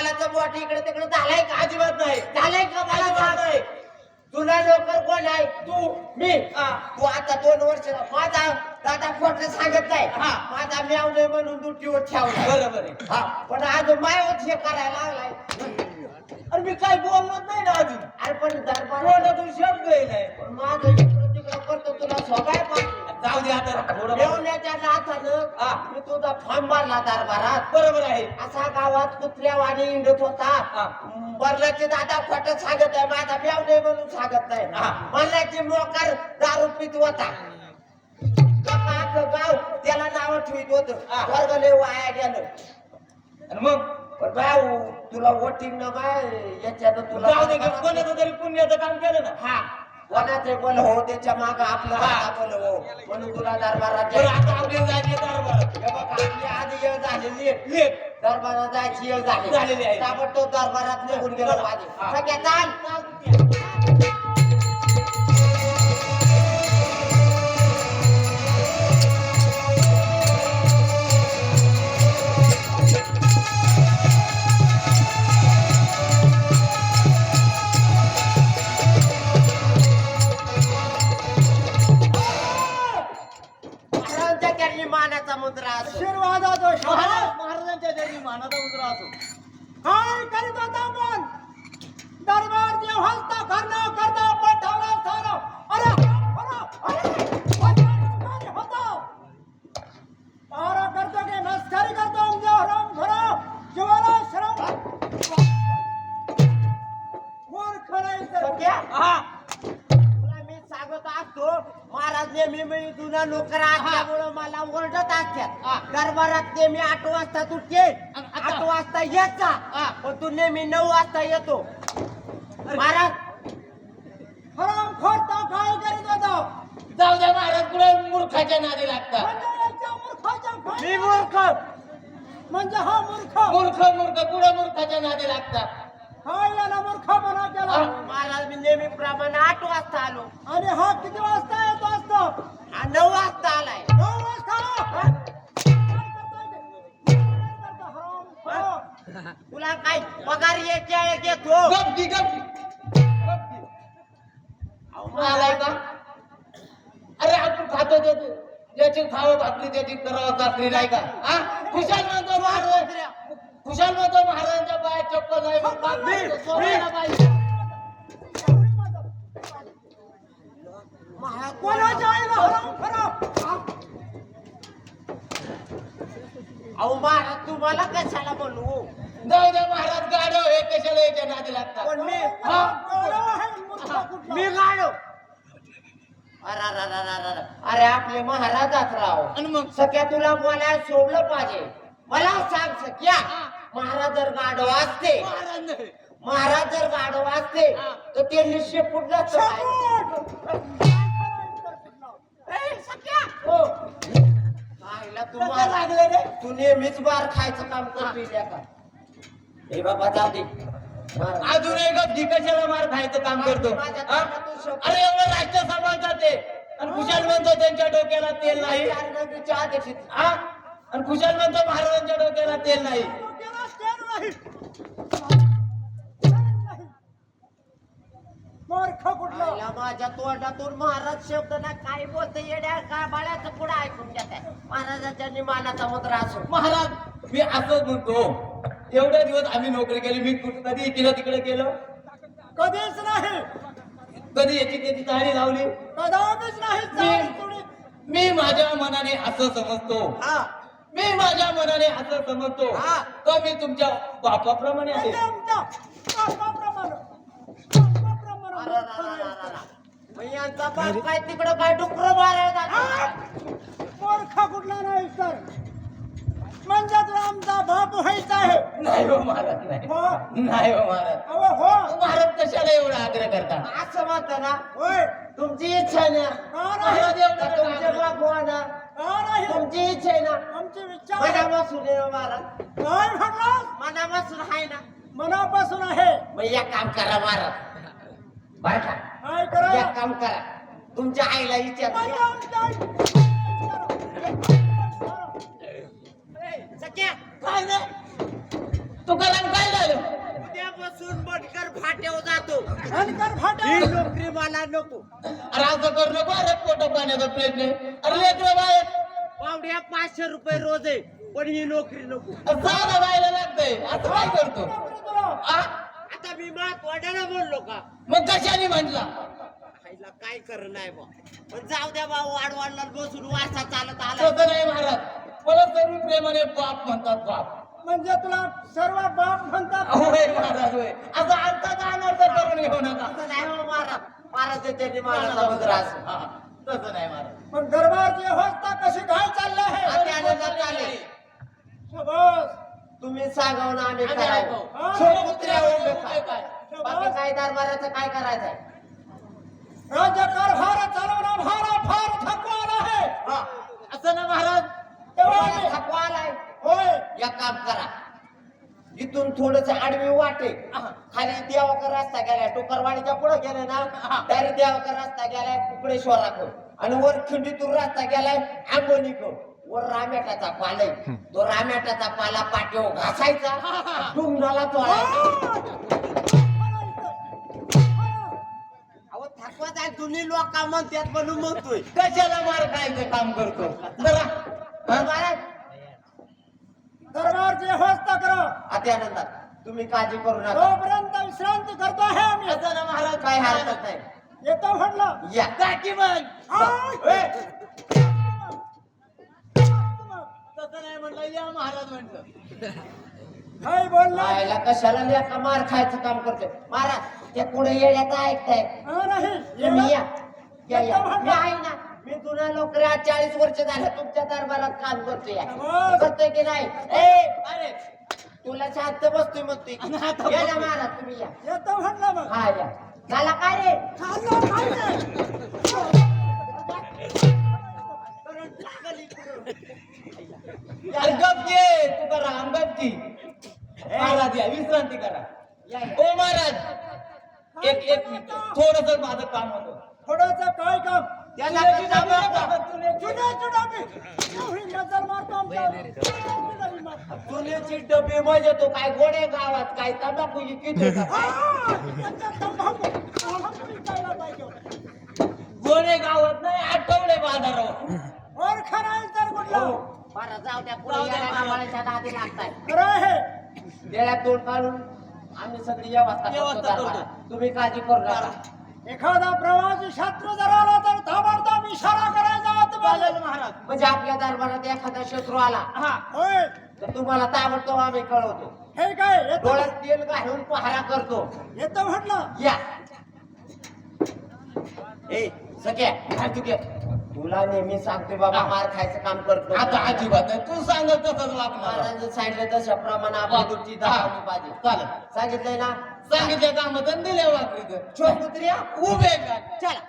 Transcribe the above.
गालाचं बोट इकडे तिकडे झालाय का? अजिबात नाही. झालंय का मला अजिबात नाही तुला नोकर कोण आहे? तू मी. हा. तू आता दोन वर्ष माझा दादा खोट सांगत नाही. हा. माझा म्याव नाही म्हणून दुटीवर ठेवला बरोबर आहे. हा. पण आज मायवत हे करायला लागलाय. अरे मी काय बोललोच नाही ना अजून? अरे पण दरबार तोंडातून शब्द येईल? पण माझं इकडं तिकडं करतो तुला पाहिजे जाऊ दे आता. थोडं मेवण्याच्या नाथानं. मी तुझा फॉर्म भरला दरबारात. बरोबर आहे. असा गावात कुत्र्यावाणी इंडत होता. बरल्याचे दादा खोट सांगत आहे माझा ब्याव नाही म्हणून सांगत नाही. मल्ल्याची मोकार दारू पित होता. गाव त्याला नाव ठेवीत होत. वर्गले वाया गेलं. आणि मग? पण भाऊ तुला वोटिंग न बाय याच्यात तुला जाऊ दे कोणाचं तरी पुण्याचं काम केलं ना. हा. कोणाचे बोल हो त्याच्या माग आपलं. दादा बोल हो म्हणून तुला दरबारात बरं जायचं. आता आपल्याला जायचे दरबारात हे बघ आपली आधी येळ झालेली आहे. दरबारात जायची येळ झाली झालेली आहे. ताबडतोब दरबारात निघून गेलो. पाहिजे हा. सगळ्या चाल महाराज नेहमी मी जुना नोकर असल्यामुळं मला ओरडत असतात. दरबारात नेहमी आठ वाजता तू ये आठ वाजता येत जा. पण तू नेहमी नऊ वाजता येतो. महाराज. हराम खोटता काय करीत होता जाऊ द्या महाराज कुठे मूर्खाच्या नादी लागतात? मी मूर्ख. म्हणजे हा मूर्ख. मूर्ख मूर्ख कुठे मूर्खाच्या नादी लागतात? हा याला मूर्खपणा केला महाराज मी नेहमी प्रमाणे आठ वाजता आलो. आणि हा किती वाजता येतो? हा नऊ वाजता आलाय. नऊ वाजता. तुला काय पगार याच्या घेतो आलाय का? अरे आपण खातो ते ज्याची खावं भाकरी त्याची करावं भाकरी नाही का? हा? खुशाल म्हणतो महाराज. खुशाल म्हणतो महाराजांच्या पाय चप्पल नाही. अहो महाराज तुम्हाला कशाला बोलू जाऊ महाराज गाडव हे कशाला याच्या नादी लागतात पण मी हा. गौरव आहे मूर्ख कुठला. मी गाडो अरे अरे, अरे, अरे, अरे. अरे आपले महाराजात राव आणि मग सख्या तुला बोलायला सोडलं पाहिजे मला सांग सख्या महाराज जर गाडो असते महाराज नाही. महाराज जर गाडो असते. तर ते निश्चित कुठला तुम्हाला लागलं रे. तू नेहमीच बार खायचं काम करतोय त्या का? हे बाबा जाऊ दे. अजून एक गपकी कशाला मार खायचं काम करतो? माझ्या हा? तोंडातून शब्द- अरे एवढं राष्ट्र सांभाळतात ते. आणि खुशाल म्हणतो त्यांच्या डोक्याला तेल नाही. चार हा? आणि खुशाल म्हणतो महाराजांच्या डोक्याला तेल नाही. डोक्याला तेल नाही. मूर्ख कुठला माझ्या तोंडातून महाराज शब्द ना काय बोलते येड्या का बाळ्याचं पुढे ऐकून घेत महाराजाच्या निमानाचा मुद्रा असो महाराज मी असंच म्हणतो एवढे दिवस आम्ही नोकरी केली मी कुठं कधी इकडे तिकडे केलं? कधीच नाही. कधी याची त्याची तयारी लावली? कदापिच नाही. मी माझ्या मनाने असं समजतो. हा. मी माझ्या मनाने असं समजतो. हा. का मी तुमच्या बापाप्रमाणे आहे. म्हणजे बापाप्रमाणे. यांचा बाप काय तिकडं काय डुकर? जातो? मूर्ख कुठला नाही तर म्हणजे तुला आमचा बाप व्हायचा आहे. नाही हो महाराज नाही. हो. नाही हो महाराज. अहो हो. महाराज कशाला एवढा आग्रह करता? असं म्हणतं ना. होय. तुमची इच्छा आहे ना? का नाही? महाराज एवढं तर तुमचे बाप व्हा ना? का नाही? तुमची इच्छा आहे ना? आमची विचार. आहे. मनापासून आहे हो महाराज. काय म्हटलं मनापासून आहे ना? मनापासून आहे. मग एक काम करा महाराज. बर का काय करा? एक काम करा. तुमच्या आईला विचार सख्या काय रे? तुकाराम काय झालं? उद्यापासून बटकर फाट्यावर जातो. ही नोकरी मला नको. अरे असं करू नको अरे पोट पाण्याचा प्रयत्न आहे. अरे लेकरं बाहेर. पावड्या पाचशे रुपये रोज आहे पण ही नोकरी नको. साधा व्हायला लागतंय. असं काय करतो? आ? आता मी मात वाड्याला बोललो का? मग कशाने म्हटला खायला काय कर नाही बा? पण जाऊ द्या बा वाढ वाढला बसून वारसा चालत आला. तसं नाही महाराज. मला सर्व प्रेमाने बाप म्हणतात बाप. म्हणजे तुला सर्व बाप म्हणतात? होय महाराज होय. असं अर्थाचा अनर्थ करून घेऊ नका? असं नाही हो महाराज. त्यांनी हा, तसं नाही महाराज. पण अवस्था कशी काय चालली आता आहे आनंदात चालेल शाबास. तुम्ही सांगाव ना आम्ही ऐकू. हा. काय. काय? बाकी काय दरबाराचं काय करायचंय? राज्य कारभार चालवणं भार फार थकवान आहे. हा. असं ना महाराज? तुम्हाला थकवा आलाय होय. एक काम करा. इथून थोडस आडवी वाटे. खाली देवाकर रस्ता गेलाय टोकरवाडीच्या पुढे गेले ना? डायरेक्ट देवाकर रस्ता गेलाय कुकडेश्वराकडे आणि वर खिंडीतून रस्ता गेलाय आंबोनीकडे वर रामेटाचा पाला आहे. तो रामेटाचा पाला पाठीवर घासायचा. डुंगणाला अहो थकवा जाय. दोन्ही लोक म्हणतात म्हणून म्हणतोय. कशाला मार खायचं काम करतो? हा? महाराज दरबारची अवस्था करा. अत्यानंदात. तुम्ही काळजी करू नका. तोपर्यंत विश्रांती करतो आहे आम्ही. असं ना महाराज काय हरकत नाही. येतो म्हटलं. या. काकी मग. आय. तसं नाही म्हणलं या महाराज म्हटलं. काय बोलला. कशाला लेखा मार खायचं काम करतोय? महाराज ते पुढे येण्याचं ऐकताय. हा, नाही. तुम्ही या. या, या. मी. आहे ना. मी जुना नोकरी आज चाळीस वर्ष झालं तुमच्या दरबारात काम करतोय. करतोय की नाही? ए अरे तुला शांत बसतोय म्हणतोय बघू. महाराज तुम्ही या. येतो म्हटलं मग. हा या. झाला काय रे? खाल्लं गप घे तुकाराम गप की महाराज या विश्रांती करा. ओ महाराज. एक एक मिनिट. थोडस माझं काम होतं. थोडस काय काम? चुन्याची डबी म्हणजे तो काय गोडे गावात काय तंबाखू किती. गोणे गावात नाही आठवडे बाजारावर. ओळखा नाही तर हो. कुठलं बरं जाऊ द्या पुढे नादी लागताय. खरं आहे. देण्यात तोड काढून आम्ही सगळी व्यवस्था करतो. तुम्ही काळजी करू नका. एखादा प्रवासी शत्रू जर आला तर ताबडतोब इशारा करायचा चालेल आतमध्ये. महाराज म्हणजे आपल्या दरबारात एखादा शत्रू आला. हा होय. तर तुम्हाला ताबडतोब आम्ही कळवतो. हे काय येतो डोळ्यात तेल घालून पहारा करतो. येतो म्हटलं. या. ए सख्या काय तुला नेहमी सांगतोय बाबा मार खायचं काम करतो. आता अजिबात तू सांगत तसंच वागणार. सांगितलं तशा प्रमाणे तुमची दाखवली पाहिजे. चालेल. सांगितलंय ना सांगितल्या कामात दिल्या वाकरीत उभे काय चला.